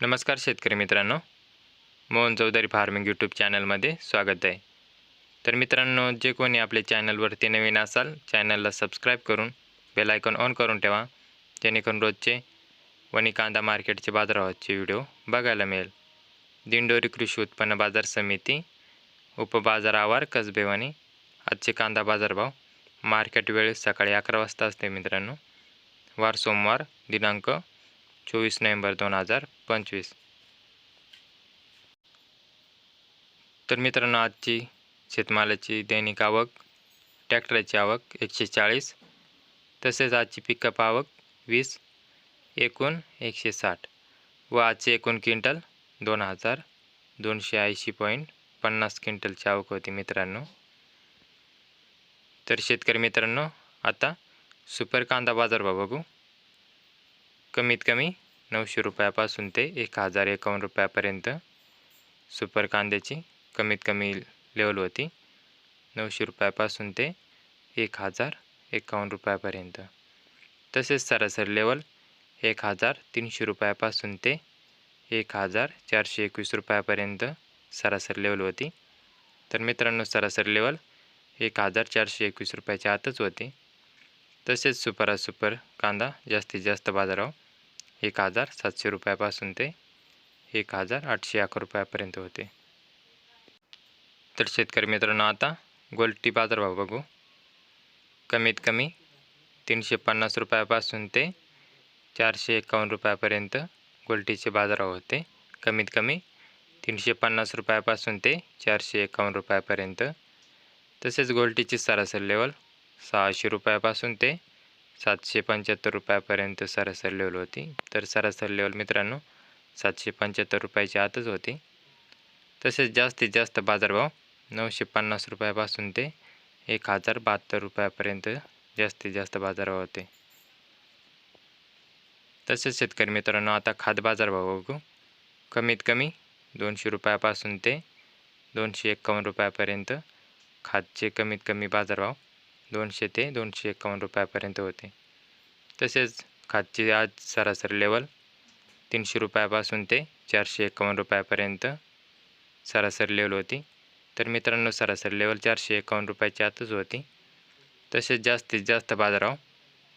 नमस्कार शेतकरी मित्रांनो. मोहन चौधरी फार्मिंग यूट्यूब चॅनलमध्ये स्वागत आहे. तर मित्रांनो जे कोणी आपल्या चॅनलवरती नवीन असाल चॅनलला सबस्क्राईब करून बेल आयकॉन ऑन करून ठेवा जेणेकरून रोजचे वणी कांदा मार्केटचे बाजाराचे व्हिडिओ बघायला मिळेल. दिंडोरी कृषी उत्पन्न बाजार समिती उपबाजार आवार कसबेवानी आजचे कांदा बाजारभाव मार्केट वेळ सकाळी अकरा वाजता असते मित्रांनो. वार सोमवार दिनांक चोवीस नोव्हेंबर दोन हजार पंचवीस. तर मित्रांनो आजची शेतमालाची दैनिक आवक ट्रॅक्टरची आवक एकशे चाळीस तसेच आजची पिकअप आवक वीस एकूण एकशे साठ व आजचे एकूण क्विंटल दोन हजार दोनशे ऐंशी पॉईंट पन्नास क्विंटलची आवक होती मित्रांनो. तर शेतकरी मित्रांनो आता सुपर कांदा बाजारभाव बघू. कमीत कमी नऊशे रुपयापासून ते एक हजार एकावन्न रुपयापर्यंत सुपर कांद्याची कमीत कमी लेवल होती. नऊशे रुपयापासून ते एक हजार एकावन्न रुपयापर्यंत. तसेच सरासरी लेवल एक हजार तीनशे रुपयापासून ते एक हजार चारशे एकवीस रुपयापर्यंत सरासरी लेवल होती. तर मित्रांनो सरासरी लेवल एक हजार चारशे एकवीस रुपयाच्या आतच होती. तसेच सुपरा सुपर कांदा जास्तीत जास्त बाजारावर एक हजार सातशे रुपयापासून ते एक हजार आठशे अकरा रुपयापर्यंत होते. तर शेतकरी मित्रांनो आता गोल्टी बाजारभाव बघू. कमीत कमी तीनशे पन्नास रुपयापासून ते चारशे एकावन्न रुपयापर्यंत गोल्टीचे बाजारभाव होते. कमीत कमी तीनशे पन्नास रुपयापासून ते चारशे एकावन्न रुपयापर्यंत. तसेच गोल्टीची सरासरी लेवल सहाशे रुपयापासून ते सातशे पंच्याहत्तर रुपयापर्यंत सरासरी लेवल होती. तर सरासरी लेवल मित्रांनो सातशे पंच्याहत्तर रुपयाच्या आतच होती. तसेच जास्तीत जास्त बाजारभाव नऊशे पन्नास रुपयापासून ते एक हजार बहात्तर रुपयापर्यंत जास्तीत जास्त बाजारभाव होते. तसेच शेतकरी मित्रांनो आता खाद बाजारभाव बघू. कमीत कमी दोनशे रुपयापासून ते दोनशे एक्कावन्न रुपयापर्यंत खादचे कमीत कमी बाजारभाव दोनशे ते दोनशे एक्कावन्न रुपयापर्यंत होते. तसेच खादची आज सरासरी लेवल तीनशे रुपयापासून ते चारशे एकावन्न रुपयापर्यंत सरासरी लेवल होती. तर मित्रांनो सरासरी लेवल चारशे एकावन्न रुपयाच्या आतच होती. तसेच जास्तीत जास्त बाजाराव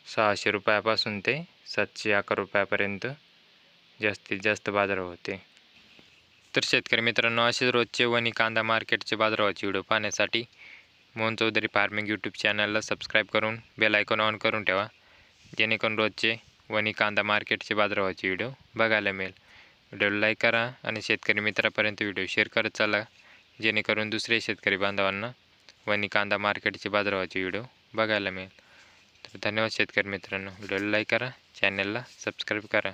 सहाशे रुपयापासून ते सातशे अकरा रुपयापर्यंत जास्तीत जास्त बाजार होते. तर शेतकरी मित्रांनो असेच रोजचे वणी कांदा मार्केटचे बाजारावाचे व्हिडिओ पाहण्यासाठी मोहन चौधरी फार्मिंग यूट्यूब चॅनलला सबस्क्राईब करून बेल आयकॉन ऑन करून ठेवा. जेणेकरून रोजचे वणी कांदा मार्केटचे बाजारभावाचे व्हिडिओ बघायला मिळेल. व्हिडिओला लाईक करा आणि शेतकरी मित्रापर्यंत व्हिडिओ शेअर करत चला जेणेकरून दुसरे शेतकरी बांधवांना वणी कांदा मार्केटचे बाजारभावाचे व्हिडिओ बघायला मिळेल. तर धन्यवाद शेतकरी मित्रांनो. व्हिडिओला लाईक करा चॅनलला सबस्क्राईब करा.